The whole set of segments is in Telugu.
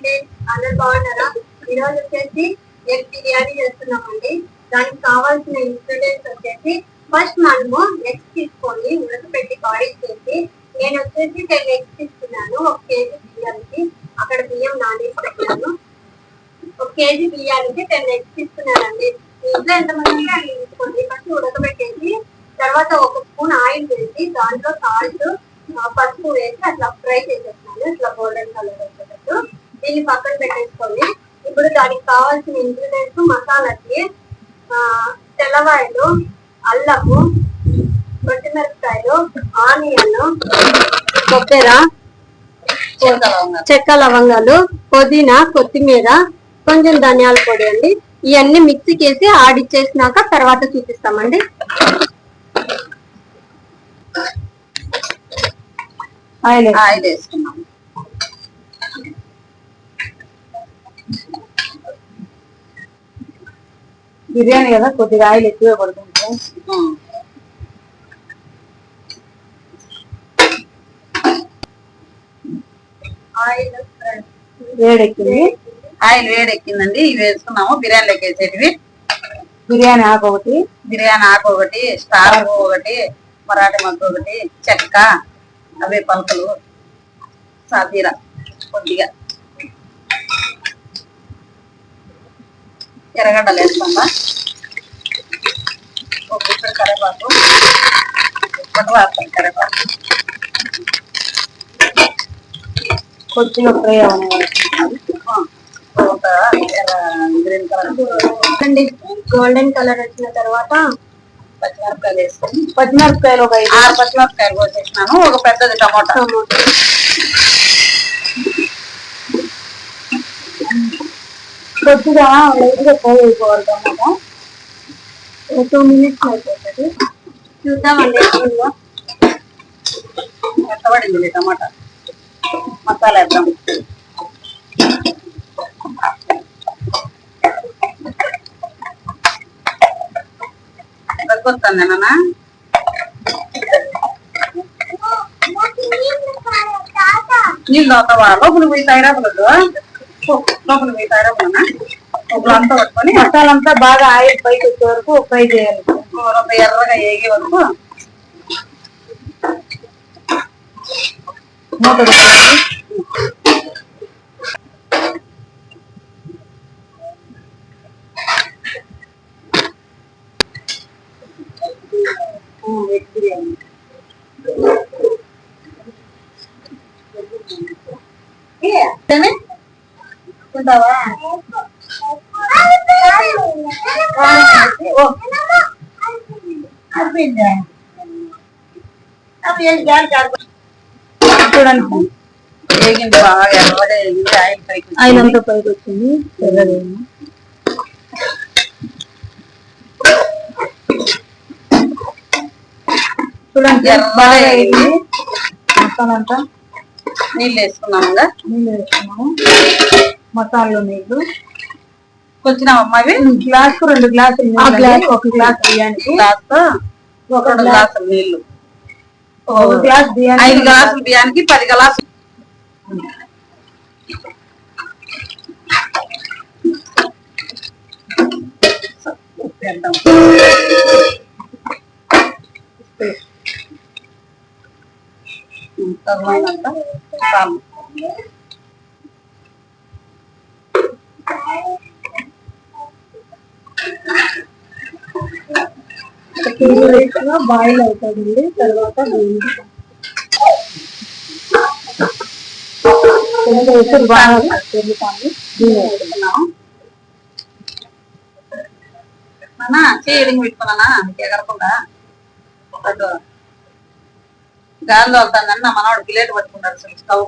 అండి అందరు బాగున్నారా? ఈరోజు రోజు వచ్చేసి ఎగ్ బిర్యానీ చేస్తున్నామండి. దానికి కావాల్సిన ఇంగ్రీడియంట్స్ వచ్చేసి ఫస్ట్ మనము ఎగ్స్ తీసుకొని ఉడకపెట్టి బాయిల్ చేసి నేను వచ్చేసి టెన్ ఎగ్స్ తీసుకున్నాను. ఒక కేజీ బియ్యానికి. అక్కడ బియ్యం నానేసి పెట్టాను ఒక కేజీ బియ్యానికి టెన్ ఎగ్స్ తీసుకున్నానండి. ఇంట్లో ఎంతమంది ఉంటే అన్ని తీసుకోండి. ఫస్ట్ ఉడకబెట్టేసి తర్వాత ఒక స్పూన్ ఆయిల్ వేసి దాంట్లో సాల్ట్ పసుపు వేసి అట్లా ఫ్రై చేసేస్తున్నాను. ఇట్లా గోల్డెన్ కలర్ దీన్ని పక్కన పెట్టేసుకొని ఇప్పుడు దానికి కావాల్సిన ఇంగ్రీడియంట్స్ మసాలాకి తెల్లవాయలు అల్లము పచ్చిమిరపకాయలు ఆనియన్ కొబ్బరి చెక్క లవంగాలు పుదీనా కొత్తిమీర కొంచెం ధనియాల పొడి అండి. ఇవన్నీ మిక్సీకి వేసి ఆడిచ్చేసినాక తర్వాత చూపిస్తామండి. ఆయిల్ ఆయిల్ వేసుకున్నాం బిర్యానీ కదా కొద్దిగా ఆయిల్ ఎక్కువ పడుతుంది. ఆయిల్ వేడెక్కింది. ఆయిల్ వేడెక్కిందండి ఇవి వేసుకున్నాము బిర్యానీలోకి వేసేటివి. బిర్యానీ ఆకు ఒకటి. బిర్యానీ ఆకు ఒకటి స్టార్ ఒకటి మరాఠీ మగ్గు ఒకటి చెక్క అవే పలకలు సాతీర కొద్దిగా. ఎర్రగడ్డలు వేసుకుందా ఒక ఇప్పుడు కరివేపాకు ఇప్పటి వాడతాం కరివేపాకు ఫ్రై ఎర్ర గ్రీన్ కలర్ అండి గోల్డెన్ కలర్ వచ్చిన తర్వాత పచ్చిమిరపకాయలు వేసుకొని పచ్చిమిరపకాయలు ఒక ఐదు ఆరు పచ్చిమిరపకాయలు కోసేసినాను. ఒక పెద్దది టమోటా. కొద్దిగా లైట్గా ఫ్రై అయిపోవాలి టూ మినిట్స్ అయిపోతుంది. చూద్దామండి ఎట్లుందో. టమాటా. మసాలా వేద్దాం దగ్గొస్తాను నాన్న. నీళ్ళు అవుతావా లోపల పోయి తాగిరాకూడదు లోపల పోయి తాగిరాకున్నా లోపల అంతా పట్టుకొని మసాలా అంతా బాగా ఆయిల్ పైకి వచ్చే వరకు ఫ్రై చేయాలి. రొంత ఎర్రగా ఏగే వరకు. మూత పెట్టేసి. చూడండి. వేగింది బాగా ఆయిల్ పైకి ఆయిల్ అంతా పైకి వచ్చింది. చూడండి. ఎర్రగా వేగింది. అంతా నీళ్ళు వేసుకున్నాము నీళ్ళు వేసుకున్నాము. మసాలాలో నీళ్ళు. కొంచెం గ్లాస్కు రెండు గ్లాసులు గ్లాస్. ఒక గ్లాస్ బియ్యానికి. గ్లాస్ ఒక గ్లాసులు నీళ్ళు ఒక గ్లాస్ బియ్యానికి ఐదు గ్లాసులు బియ్యానికి పది గ్లాసులు. వేద్దాం. తగినంత బాయిల్ అవుతుంది తర్వాత వేయించుతాం. బాగా పెరుగుతాము దీన్ని వేసుకున్నాము. పెట్టుకున్నానా ఎగరకుండా. అటు గాలిలో మనవాడు ప్లేట్ పట్టుకుంటాడు అసలు స్టవ్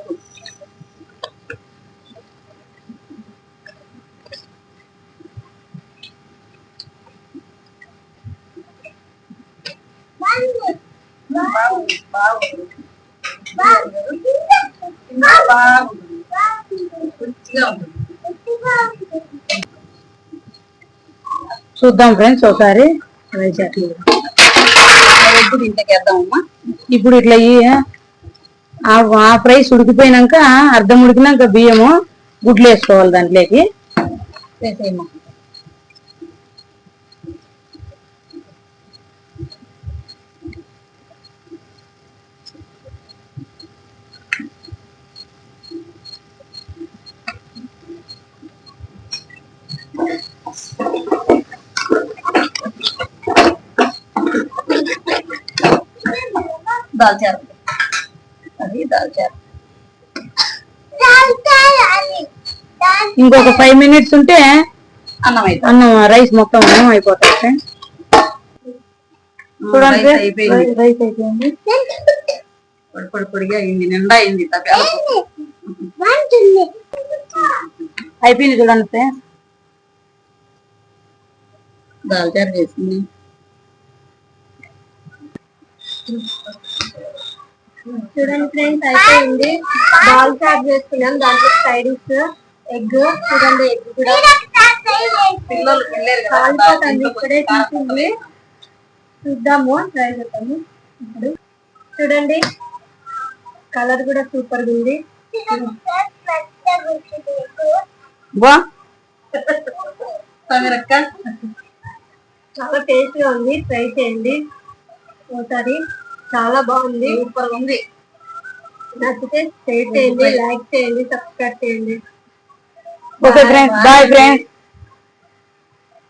బాగుంది బాగుంది బాగుంది రుచిగా ఉంటుంది చూద్దాం ఫ్రెండ్స్ ఒకసారి. ట్రై చేయాలి ఇప్పుడు ఇట్లా ఆ ఆ ఫ్రైస్ ఉడికిపోయినాక అర్ధం ఉడికినాక బియ్యము గుడ్లు వేసుకోవాలి దాంట్లోకి. వేసేయమ్మా. దాల్చారు. అది దాల్చారు. ఇంకొక ఫైవ్ మినిట్స్ ఉంటే అన్నం అయితే అన్నం రైస్ మొత్తం అన్నం అయిపోతుంది చూడండి రైస్ అయిపోయింది రైస్ అయిపోయింది. పొడి పొడి పొడిగా అయింది నిండా అయింది అయిపోయింది చూడండి ఫ్రెండ్స్ దాల్చారు చేసింది. చూడండి ఫ్రెండ్స్ అయిపోయింది. బాల్ చాట్ చేసుకున్నాం దాంట్లో సైడ్స్ ఎగ్ చూడండి ఎగ్ కూడా. కాలిపోతుంది ఇప్పుడే తీసింది. చూద్దాము ట్రై చేద్దాము. ఇప్పుడు చూడండి కలర్ కూడా సూపర్ ఉంది. చాలా టేస్ట్గా ఉంది. ట్రై చేయండి. ఒకసారి. చాలా బాగుంది. సూపర్ ఉంది. నచ్చితే షేర్ చేయండి లైక్ చేయండి సబ్స్క్రైబ్ చేయండి. Okay friends. Bye friends.